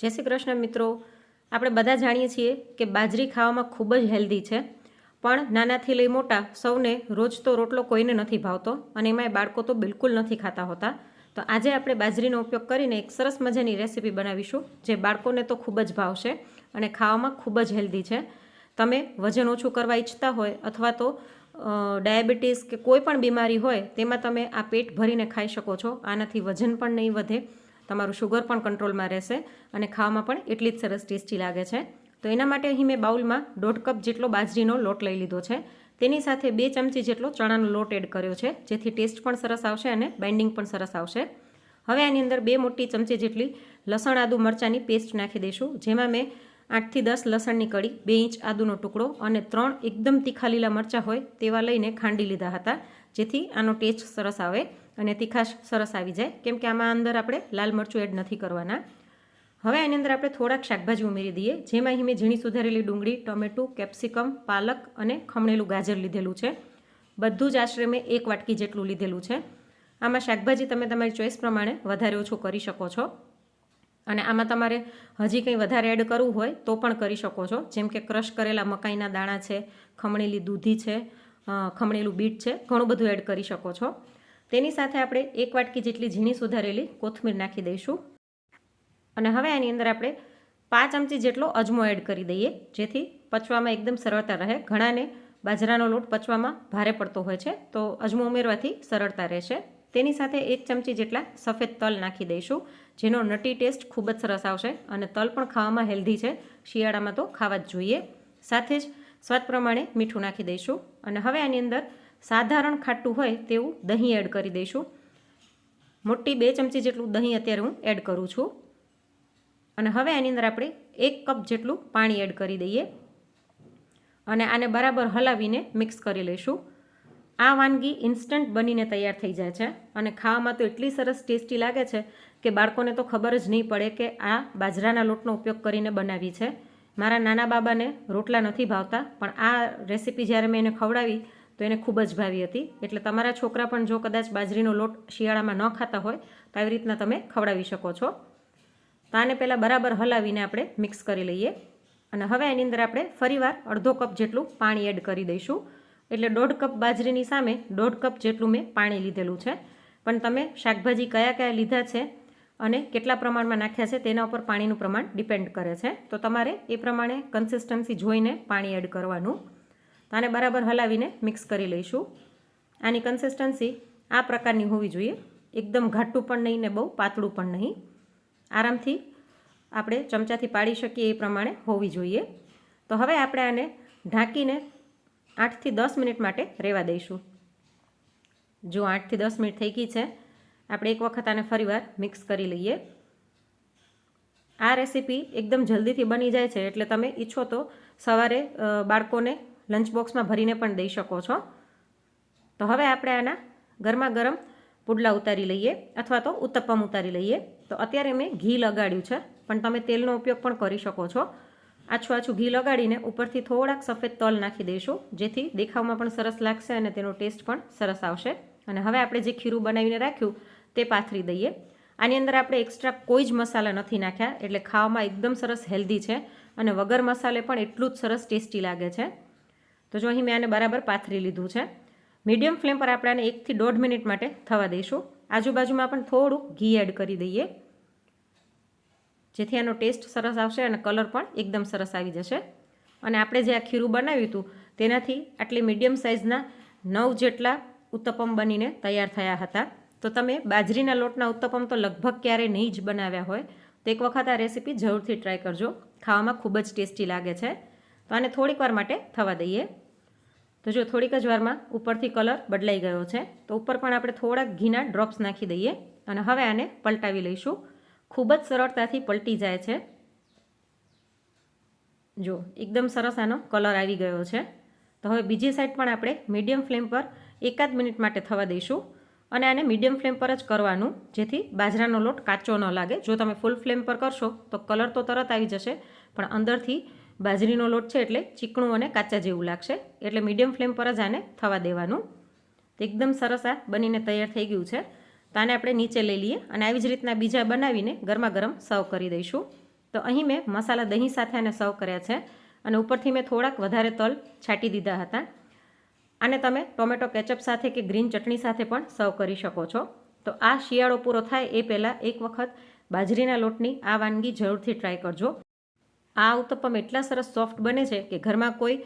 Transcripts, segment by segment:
જય શ્રી કૃષ્ણ મિત્રો. આપણે બધા જાણીએ છીએ કે બાજરી ખાવામાં ખૂબ જ હેલ્ધી છે, પણ નાનાથી લઈ મોટા સૌને રોજ તો રોટલો કોઈને નથી ભાવતો અને એમાંય બાળકો તો બિલકુલ નથી ખાતા હોતા. તો આજે આપણે બાજરીનો ઉપયોગ કરીને એક સરસ મજાની રેસીપી બનાવીશું જે બાળકોને તો ખૂબ જ ભાવશે અને ખાવામાં ખૂબ જ હેલ્ધી છે. તમે વજન ઓછું કરવા ઈચ્છતા હોય અથવા તો ડાયાબિટીસ કે કોઈ પણ બીમારી હોય તેમાં તમે આ પેટ ભરીને ખાઈ શકો છો. આનાથી વજન પણ નહીં વધે. તમારું શુગર પણ કંટ્રોલમાં રહેશે અને ખાવામાં પણ એટલી જ સરસ ટેસ્ટી લાગે છે. તો એના માટે અહીં મેં બાઉલમાં દોઢ કપ જેટલો બાજરીનો લોટ લઈ લીધો છે. તેની સાથે બે ચમચી જેટલો ચણાનો લોટ એડ કર્યો છે, જેથી ટેસ્ટ પણ સરસ આવશે અને બાઇન્ડિંગ પણ સરસ આવશે. હવે આની અંદર બે મોટી ચમચી જેટલી લસણ આદુ મરચાંની પેસ્ટ નાખી દઈશું, જેમાં મેં આઠથી દસ લસણની કળી, બે ઇંચ આદુનો ટુકડો અને ત્રણ એકદમ તીખા લીલા મરચાં હોય તેવા લઈને ખાંડી લીધા હતા, જેથી આનો ટેસ્ટ સરસ આવે અને તીખાશ સરસ આવી જાય. કેમ કે આમાં અંદર આપણે લાલ મરચું એડ નથી કરવાના. હવે આની અંદર આપણે થોડાક શાકભાજી ઉમેરી દઈએ, જેમાં અહીં મેં ઝીણી સુધારેલી ડુંગળી, ટોમેટું, કેપ્સિકમ, પાલક અને ખમણેલું ગાજર લીધેલું છે. બધું જ આશરે મેં એક વાટકી જેટલું લીધેલું છે. આમાં શાકભાજી તમે તમારી ચોઈસ પ્રમાણે વધારે ઓછું કરી શકો છો. અને આમાં તમારે હજી કંઈ વધારે એડ કરવું હોય તો પણ કરી શકો છો. જેમ કે ક્રશ કરેલા મકાઈના દાણા છે, ખમણેલી દૂધી છે ખમણેલું બીટ છે, ઘણું બધું એડ કરી શકો છો. તેની સાથે આપણે એક વાટકી જેટલી ઝીણી સુધારેલી કોથમીર નાખી દઈશું. અને હવે આની અંદર આપણે પાંચ ચમચી જેટલો અજમો એડ કરી દઈએ, જેથી પચવામાં એકદમ સરળતા રહે. ઘણાને બાજરાનો લોટ પચવામાં ભારે પડતો હોય છે, તો અજમો ઉમેરવાથી સરળતા રહેશે. તેની સાથે એક ચમચી જેટલા સફેદ તલ નાખી દઈશું, જેનો નટી ટેસ્ટ ખૂબ જ સરસ આવશે અને તલ પણ ખાવામાં હેલ્ધી છે, શિયાળામાં તો ખાવા જ જોઈએ. સાથે જ સ્વાદ પ્રમાણે મીઠું નાખી દઈશું અને હવે આની અંદર સાધારણ ખાટું હોય તેવું દહીં એડ કરી દઈશું. મોટી બે ચમચી જેટલું દહીં અત્યારે હું એડ કરું છું. અને હવે આની અંદર આપણે એક કપ જેટલું પાણી એડ કરી દઈએ. અને આને બરાબર હલાવીને મિક્સ કરી લઈશું. આ વાનગી ઇન્સ્ટન્ટ બનીને તૈયાર થઈ જાય છે અને ખાવામાં તો એટલી સરસ ટેસ્ટી લાગે છે કે બાળકોને તો ખબર જ નહીં પડે કે આ બાજરાના લોટનો ઉપયોગ કરીને બનાવી છે. મારા નાના બાબાને રોટલા નથી ભાવતા, પણ આ રેસીપી જ્યારે મેં એને ખવડાવી તો એને ખૂબ જ ભાવી હતી. એટલે તમારા છોકરા પણ જો કદાચ બાજરીનો લોટ શિયાળામાં ન ખાતા હોય, તો આવી રીતના તમે ખવડાવી શકો છો. તો આને પહેલાં બરાબર હલાવીને આપણે મિક્સ કરી લઈએ. અને હવે એની અંદર આપણે ફરીવાર અડધો કપ જેટલું પાણી એડ કરી દઈશું. એટલે દોઢ કપ બાજરીની સામે દોઢ કપ જેટલું મેં પાણી લીધેલું છે. પણ તમે શાકભાજી કયા કયા લીધા છે અને કેટલા પ્રમાણમાં નાખ્યા છે તેના ઉપર પાણીનું પ્રમાણ ડિપેન્ડ કરે છે. તો તમારે એ પ્રમાણે કન્સિસ્ટન્સી જોઈને પાણી એડ કરવાનું. તો આને બરાબર હલાવીને મિક્સ કરી લઈશું. આની કન્સિસ્ટન્સી આ પ્રકારની હોવી જોઈએ. એકદમ ઘાટું પણ નહીં ને બહુ પાતળું પણ નહીં. આરામથી આપણે ચમચાથી પાડી શકીએ એ પ્રમાણે હોવી જોઈએ. તો હવે આપણે આને ઢાંકીને આઠથી દસ મિનિટ માટે રહેવા દઈશું. જો આઠથી દસ મિનિટ થઈ ગઈ છે, આપણે એક વખત આને ફરીવાર મિક્સ કરી લઈએ. આ રેસીપી એકદમ જલ્દીથી બની જાય છે, એટલે તમે ઈચ્છો તો સવારે બાળકોને લંચ બોક્સમાં ભરીને પણ દઈ શકો છો. તો હવે આપણે આના ગરમા ગરમ પુડલા ઉતારી લઈએ, અથવા તો ઉત્તપમ ઉતારી લઈએ. તો અત્યારે મેં ઘી લગાડ્યું છે, પણ તમે તેલનો ઉપયોગ પણ કરી શકો છો. આછું આછું ઘી લગાડીને ઉપરથી થોડાક સફેદ તલ નાખી દઈશું જેથી દેખાવમાં પણ સરસ લાગશે અને તેનો ટેસ્ટ પણ સરસ આવશે. અને હવે આપણે જે ખીરું બનાવીને રાખ્યું, તે પાથરી દઈએ. આની અંદર આપણે એક્સ્ટ્રા કોઈ જ મસાલા નથી નાખ્યા, એટલે ખાવામાં એકદમ સરસ હેલ્ધી છે અને વગર મસાલે પણ એટલું જ સરસ ટેસ્ટી લાગે છે. તો જો અહીં મેં આને બરાબર પાથરી લીધું છે. મીડિયમ ફ્લેમ પર આપણે આને એકથી દોઢ મિનિટ માટે થવા દઈશું આજુબાજુમાં પણ થોડુંક ઘી એડ કરી દઈએ. જેથી આનો ટેસ્ટ સરસ આવશે અને કલર પણ એકદમ સરસ આવી જશે. અને આપણે જે આ ખીરું બનાવ્યું હતું, તેનાથી આટલી મીડિયમ સાઇઝના નવ જેટલા ઉત્તપમ બનીને તૈયાર થયા હતા. તો તમે બાજરીના લોટના ઉત્તપમ તો લગભગ ક્યારેય નહીં જ બનાવ્યા હોય, તો એક વખત આ રેસીપી જરૂરથી ટ્રાય કરજો. ખાવામાં ખૂબ જ ટેસ્ટી લાગે છે. તો આને થોડીક વાર માટે થવા દઈએ. તો જો થોડીક જ વારમાં ઉપરથી કલર બદલાઈ ગયો છે, તો ઉપર પણ આપણે થોડાક ઘીના ડ્રોપ્સ નાખી દઈએ અને હવે આને પલટાવી લઈશું. ખૂબ જ સરળતાથી પલટી જાય છે. જો, એકદમ સરસ આનો કલર આવી ગયો છે. તો હવે બીજી સાઈડ પણ આપણે મીડિયમ ફ્લેમ પર એકાદ મિનિટ માટે થવા દઈશું અને આને મીડિયમ ફ્લેમ પર જ કરવાનું, જેથી બાજરાનો લોટ કાચો ન લાગે. જો તમે ફૂલ ફ્લેમ પર કરશો, તો કલર તો તરત આવી જશે, પણ અંદરથી બાજરીનો લોટ છે એટલે ચીકણું અને કાચા જેવું લાગશે. એટલે મીડિયમ ફ્લેમ પર જ આને થવા દેવાનું. એકદમ સરસ આ બનીને તૈયાર થઈ ગયું છે. તો આને આપણે નીચે લઈ લઈએ અને આવી જ રીતના બીજા બનાવીને ગરમા ગરમ સર્વ કરી દઈશું. તો અહીં મેં મસાલા દહીં સાથે આને સર્વ કર્યા છે અને ઉપરથી મેં થોડાક વધારે તલ છાંટી દીધા હતા. આને તમે ટોમેટો કેચઅપ સાથે કે ગ્રીન ચટણી સાથે પણ સર્વ કરી શકો છો. તો આ શિયાળો પૂરો થાય એ પહેલાં એક વખત બાજરીના લોટની આ વાનગી જરૂરથી ટ્રાય કરજો. આ ઉત્તપમ એટલા સરસ સોફ્ટ બને છે કે ઘરમાં કોઈ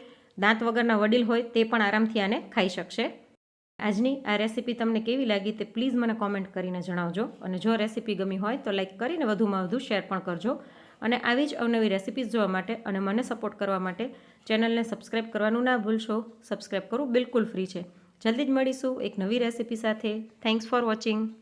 દાંત વગરના વડીલ હોય તે પણ આરામથી આને ખાઈ શકશે. આજની આ રેસીપી તમને કેવી લાગી તે પ્લીઝ મને કોમેન્ટ કરીને જણાવજો. અને જો રેસીપી ગમી હોય તો લાઈક કરીને વધુમાં વધુ શેર પણ કરજો. અને આવી જ અવનવી રેસીપીઝ જોવા માટે અને મને સપોર્ટ કરવા માટે ચેનલને સબસ્ક્રાઈબ કરવાનું ના ભૂલશો. સબસ્ક્રાઈબ કરવું બિલકુલ ફ્રી છે. જલ્દી જ મળીશું એક નવી રેસીપી સાથે. Thanks for watching